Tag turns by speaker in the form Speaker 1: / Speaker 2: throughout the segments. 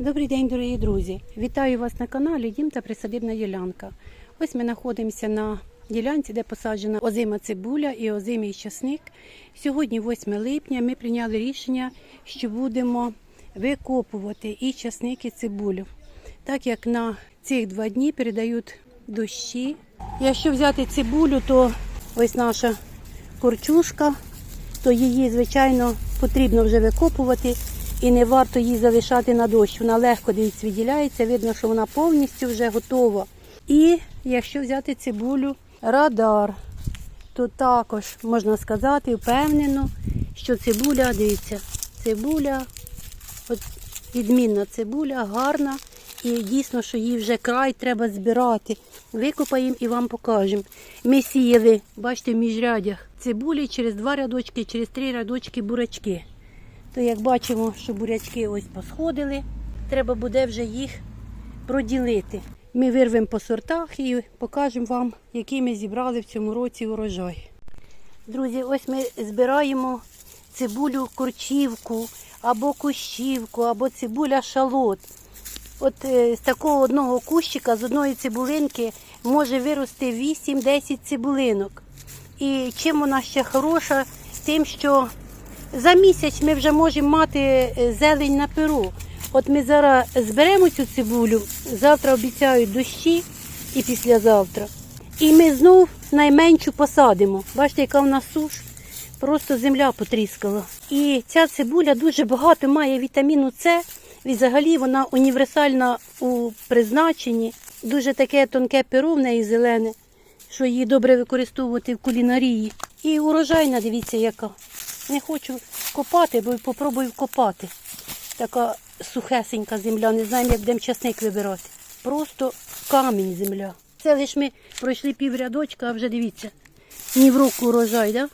Speaker 1: Добрий день, дорогі друзі! Вітаю вас на каналі Дім та Присадибна ділянка. Ось ми знаходимося на ділянці, де посаджена озима цибуля і озимий часник. Сьогодні, 8 липня, ми прийняли рішення, що будемо викопувати і часник, і цибулю. Так як на цих два дні передають дощі. Якщо взяти цибулю, то ось наша корчушка, то її, звичайно, потрібно вже викопувати і не варто її залишати на дощ. Вона легко дивіться, відділяється, видно, що вона повністю вже готова. І якщо взяти цибулю радар, то також можна сказати впевнено, що цибуля, дивіться, цибуля, от відмінна цибуля, гарна. І дійсно, що її вже край треба збирати. Викопаємо і вам покажемо. Ми сіяли, бачите, в міжрядях цибулі через два рядочки, через три рядочки бурячки. То як бачимо, що бурячки ось посходили, треба буде вже їх проділити. Ми вирвемо по сортах і покажемо вам, який ми зібрали в цьому році урожай. Друзі, ось ми збираємо цибулю корчівку, або кущівку, або цибуля шалот. От е, з такого одного кущика, з одної цибулинки може вирости 8-10 цибулинок. І чим вона ще хороша, тим, що за місяць ми вже можемо мати е, зелень на перу. От ми зараз зберемо цю цибулю, завтра обіцяють дощі і післязавтра. І ми знов найменшу посадимо. Бачите, яка в нас суш, просто земля потріскала. І ця цибуля дуже багато має вітаміну С. І взагалі вона універсальна у призначенні. Дуже таке тонке перо в неї зелене, що її добре використовувати в кулінарії. І урожайна, дивіться, яка. Не хочу копати, бо попробую копати. Така сухесенька земля, не знаємо, як будемо часник вибирати. Просто камінь земля. Це лише ми пройшли пів рядочка, а вже дивіться, ні в року урожай, да?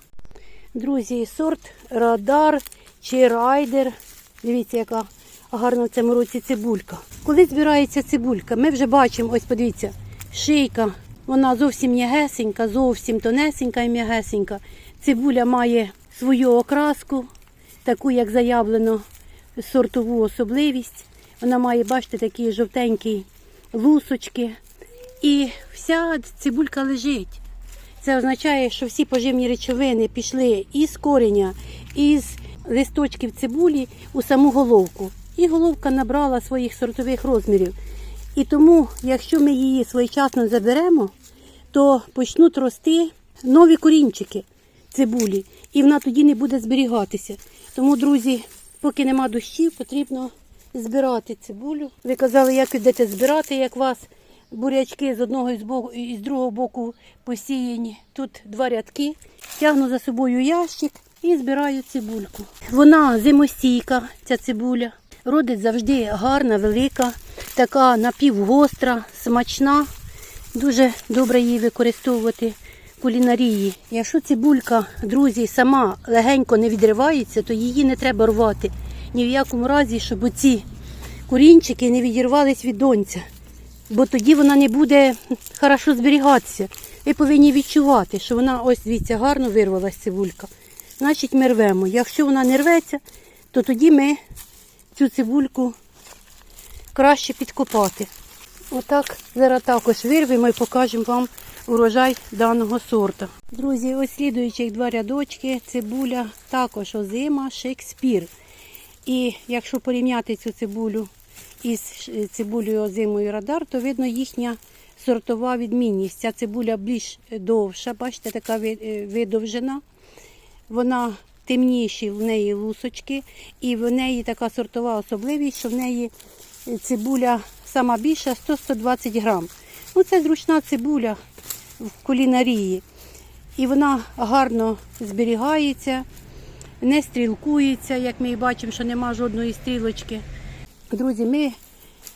Speaker 1: Друзі, сорт радар чи райдер. Дивіться, яка гарна в цьому році цибулька. Коли збирається цибулька, ми вже бачимо, ось подивіться, шийка, вона зовсім м'ягесенька, зовсім тонесенька і м'ягесенька. Цибуля має свою окраску, таку, як заявлено, сортову особливість. Вона має, бачите, такі жовтенькі лусочки. І вся цибулька лежить. Це означає, що всі поживні речовини пішли із кореня, із листочків цибулі у саму головку. І головка набрала своїх сортових розмірів. І тому, якщо ми її своєчасно заберемо, то почнуть рости нові корінчики цибулі, і вона тоді не буде зберігатися. Тому, друзі, поки нема дощів, потрібно збирати цибулю. Ви казали, як йдете збирати, як вас бурячки з одного і з, боку, і з другого боку посіяні. Тут два рядки. Тягну за собою ящик і збираю цибульку. Вона зимостійка, ця цибуля. Родить завжди гарна, велика, така напівгостра, смачна. Дуже добре її використовувати кулінарії. Якщо цибулька, друзі, сама легенько не відривається, то її не треба рвати. Ні в якому разі, щоб оці корінчики не відірвались від донця. Бо тоді вона не буде хорошо зберігатися. Ви повинні відчувати, що вона ось дивіться, гарно вирвалась цибулька. Значить, ми рвемо. Якщо вона не рветься, то тоді ми цю цибульку краще підкопати. Отак зараз також вирвемо і покажемо вам урожай даного сорту. Друзі, ось слідуючих два рядочки, цибуля також озима, Шекспір. І якщо порівняти цю цибулю із цибулею озимою радар, то видно їхня сортова відмінність. Ця цибуля більш довша, бачите, така е, видовжена. Вона темніші в неї лусочки, і в неї така сортова особливість, що в неї цибуля сама більша 100-120 грам. Ну, це зручна цибуля в кулінарії. І вона гарно зберігається, не стрілкується, як ми бачимо, що нема жодної стрілочки. Друзі, ми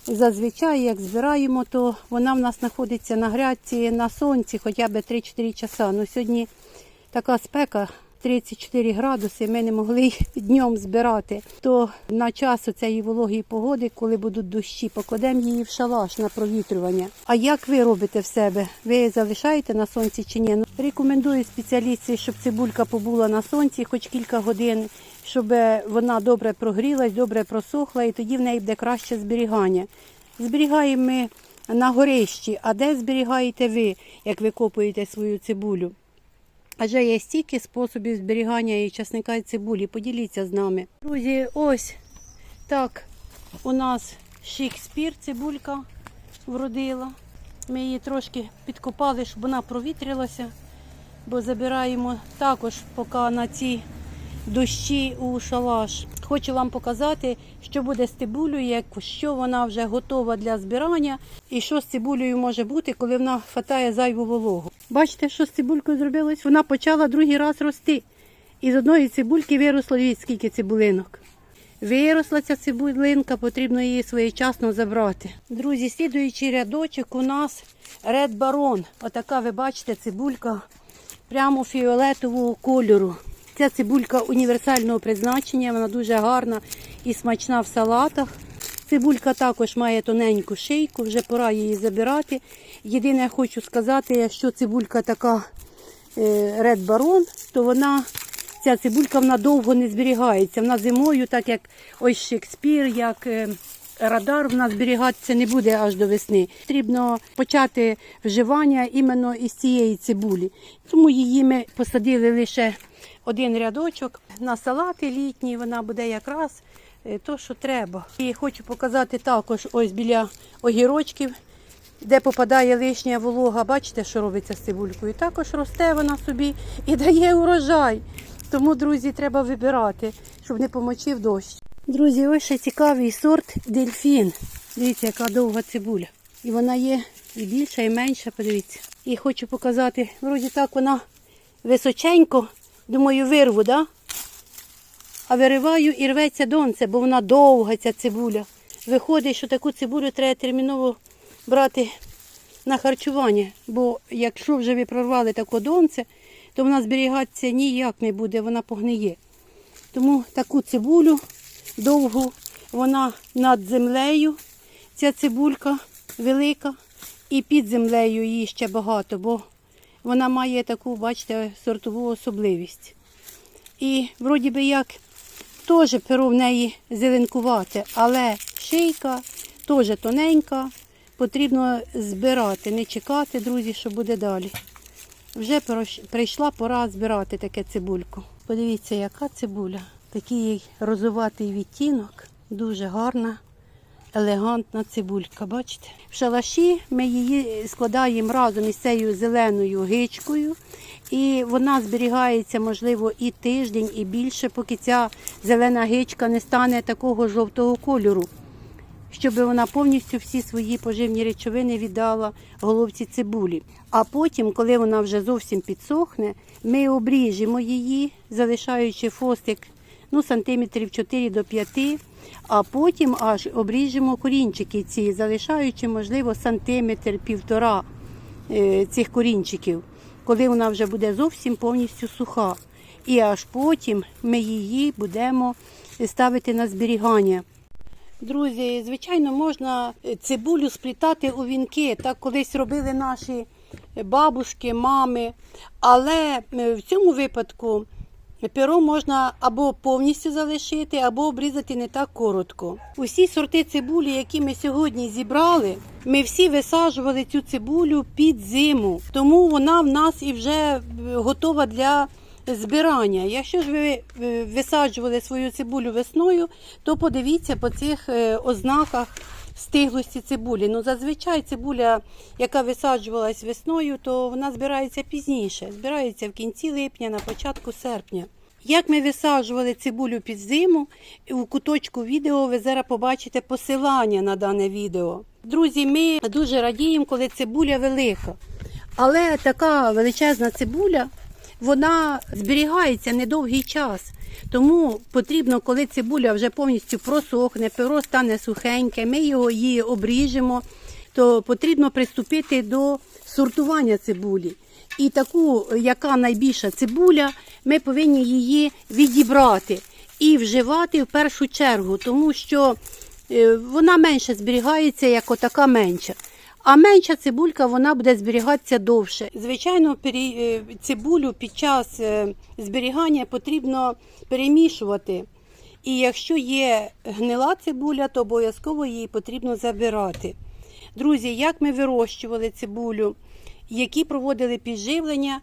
Speaker 1: зазвичай, як збираємо, то вона в нас знаходиться на грядці на сонці хоча б 3-4 часа. Ну, сьогодні така спека 34 градуси, ми не могли днем збирати. То на час цієї вологої погоди, коли будуть дощі, покладемо її в шалаш на провітрювання. А як ви робите в себе? Ви залишаєте на сонці чи ні? Ну, рекомендую спеціалістів, щоб цибулька побула на сонці хоч кілька годин, щоб вона добре прогрілась, добре просохла, і тоді в неї буде краще зберігання. Зберігаємо ми на горищі, а де зберігаєте ви, як ви копуєте свою цибулю? Адже є стільки способів зберігання і часника і цибулі. Поділіться з нами. Друзі, ось так у нас Шекспір цибулька вродила. Ми її трошки підкопали, щоб вона провітрилася, бо забираємо також поки на ці дощі у шалаш. Хочу вам показати, що буде з цибулею, якщо вона вже готова для збирання, і що з цибулею може бути, коли вона хватає зайву вологу. Бачите, що з цибулькою зробилось? Вона почала другий раз рости. І з одної цибульки виросло дивіться, скільки цибулинок. Виросла ця цибулинка, потрібно її своєчасно забрати. Друзі, слідуючий рядочок у нас Red Baron. Отака, ви бачите, цибулька прямо фіолетового кольору. Ця цибулька універсального призначення, вона дуже гарна і смачна в салатах. Цибулька також має тоненьку шийку, вже пора її забирати. Єдине, я хочу сказати, якщо цибулька така е, Red Baron, то вона, ця цибулька вона довго не зберігається. Вона зимою, так як ось Шекспір, як е, радар, вона зберігатися не буде аж до весни. Потрібно почати вживання іменно із цієї цибулі. Тому її ми посадили лише один рядочок на салати літні, вона буде якраз то, що треба. І хочу показати також ось біля огірочків, де попадає лишня волога. Бачите, що робиться з цибулькою. Також росте вона собі і дає урожай. Тому, друзі, треба вибирати, щоб не помочив дощ. Друзі, ось ще цікавий сорт дельфін. Дивіться, яка довга цибуля. І вона є і більша, і менша, подивіться. І хочу показати, вроді так вона височенько. Думаю, вирву, да? А вириваю і рветься донце, бо вона довга, ця цибуля. Виходить, що таку цибулю треба терміново брати на харчування. Бо якщо вже ви прорвали таку донце, то вона зберігатися ніяк не буде, вона погниє. Тому таку цибулю довгу, вона над землею, ця цибулька велика, і під землею її ще багато, бо вона має таку, бачите, сортову особливість. І вроді би як теж перо в неї зеленкувате, але шийка теж тоненька, потрібно збирати, не чекати, друзі, що буде далі. Вже прийшла пора збирати таке цибульку. Подивіться, яка цибуля. Такий розуватий відтінок, дуже гарна, елегантна цибулька. Бачите? В шалаші ми її складаємо разом із цією зеленою гичкою. І вона зберігається, можливо, і тиждень, і більше, поки ця зелена гичка не стане такого жовтого кольору щоб вона повністю всі свої поживні речовини віддала головці цибулі. А потім, коли вона вже зовсім підсохне, ми обріжемо її, залишаючи фостик ну, сантиметрів 4 до 5, а потім аж обріжемо корінчики ці, залишаючи, можливо, сантиметр півтора е, цих корінчиків, коли вона вже буде зовсім повністю суха. І аж потім ми її будемо ставити на зберігання. Друзі, звичайно, можна цибулю сплітати у вінки. Так колись робили наші бабушки, мами. Але е, в цьому випадку перо можна або повністю залишити, або обрізати не так коротко. Усі сорти цибулі, які ми сьогодні зібрали, ми всі висаджували цю цибулю під зиму. Тому вона в нас і вже е, готова для збирання. Якщо ж ви е, висаджували свою цибулю весною, то подивіться по цих е, ознаках стиглості цибулі. Ну, зазвичай цибуля, яка висаджувалась весною, то вона збирається пізніше. Збирається в кінці липня, на початку серпня. Як ми висаджували цибулю під зиму, у куточку відео ви зараз побачите посилання на дане відео. Друзі, ми дуже радіємо, коли цибуля велика. Але така величезна цибуля вона зберігається недовгий час. Тому потрібно, коли цибуля вже повністю просохне, перо стане сухеньке, ми його її обріжемо, то потрібно приступити до сортування цибулі. І таку, яка найбільша цибуля, ми повинні її відібрати і вживати в першу чергу, тому що е, вона менше зберігається, як отака менша. А менша цибулька вона буде зберігатися довше. Звичайно, е, цибулю під час е, зберігання потрібно перемішувати. І якщо є гнила цибуля, то обов'язково її потрібно забирати. Друзі, як ми вирощували цибулю, які проводили підживлення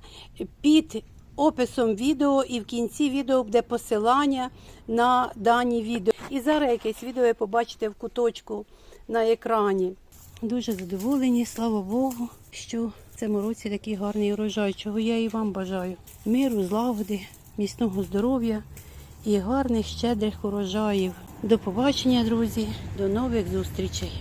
Speaker 1: під описом відео і в кінці відео буде посилання на дані відео. І зараз якесь відео ви побачите в куточку на екрані. Дуже задоволені, слава Богу, що в цьому році такий гарний урожай, чого я і вам бажаю. Миру, злагоди, міцного здоров'я і гарних щедрих урожаїв. До побачення, друзі, до нових зустрічей.